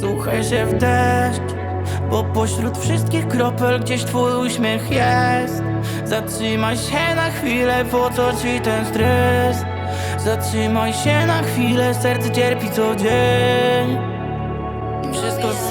Słuchaj się w deszcz Bo pośród wszystkich kropel gdzieś twój uśmiech jest Zatrzymaj się na chwilę, po co ci ten stres? Zatrzymaj się na chwilę, serce cierpi co dzień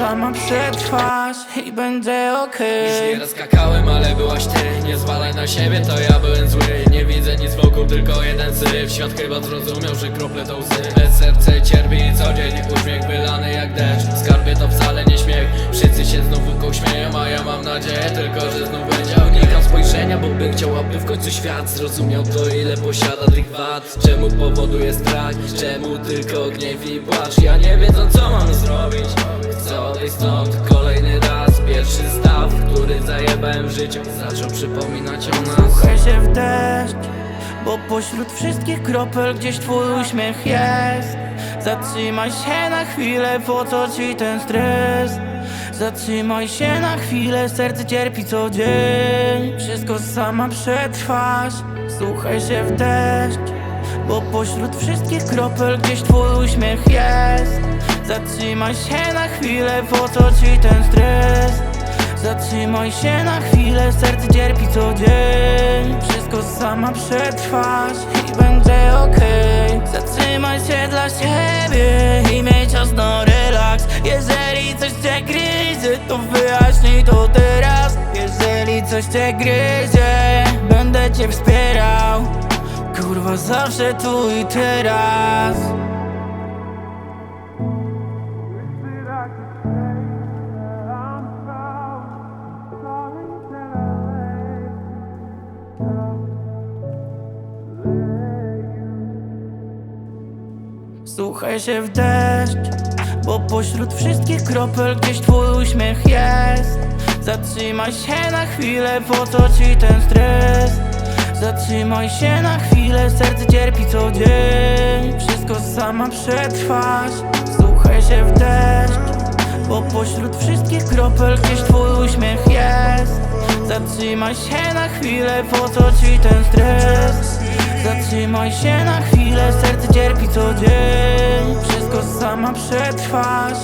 sama przetrwasz i będzie okej. Nie skakałem, ale byłaś ty. Nie zwalaj na siebie, to ja byłem zły. Nie widzę nic wokół, tylko jeden syf. Świat chyba zrozumiał, że krople to łzy. Bez serce cierpi co dzień Uśmiech wylany jak deszcz. Skarbie to wcale nie śmiech. Wszyscy się znów wokół śmieją A ja mam nadzieję tylko, że znów będzie Unikam spojrzenia, bo bym chciał, aby w końcu świat Zrozumiał to, ile posiada tych wad. Czemu powoduje strach? Czemu tylko gniew i płacz? Ja nie wiedząc co mam zrobić stąd kolejny raz Pierwszy staw, który zajebałem w życiu. Zaczął przypominać o nas. Słuchaj się w deszcz Bo pośród wszystkich kropel gdzieś twój uśmiech jest. Zatrzymaj się na chwilę, po co ci ten stres? Zatrzymaj się na chwilę, serce cierpi co dzień. Wszystko sama przetrwasz. Słuchaj się w deszcz Bo pośród wszystkich kropel gdzieś twój uśmiech jest Zatrzymaj się na chwilę, po co ci ten stres? Zatrzymaj się na chwilę, serce cierpi co dzień. Wszystko sama przetrwasz i będzie okej. Zatrzymaj się dla siebie i miej czas na relaks. Jeżeli coś cię gryzie, to wyjaśnij to teraz. Jeżeli coś cię gryzie, będę cię wspierał. Kurwa zawsze tu i teraz Słuchaj się w deszcz Bo pośród wszystkich kropel gdzieś twój uśmiech jest Zatrzymaj się na chwilę, po co ci ten stres? Zatrzymaj się na chwilę, serce cierpi co dzień Wszystko sama przetrwasz Słuchaj się w deszcz Bo pośród wszystkich kropel gdzieś twój uśmiech jest Zatrzymaj się na chwilę, po co ci ten stres? Zatrzymaj się na chwilę, serce cierpi co dzień. Wszystko sama przetrwasz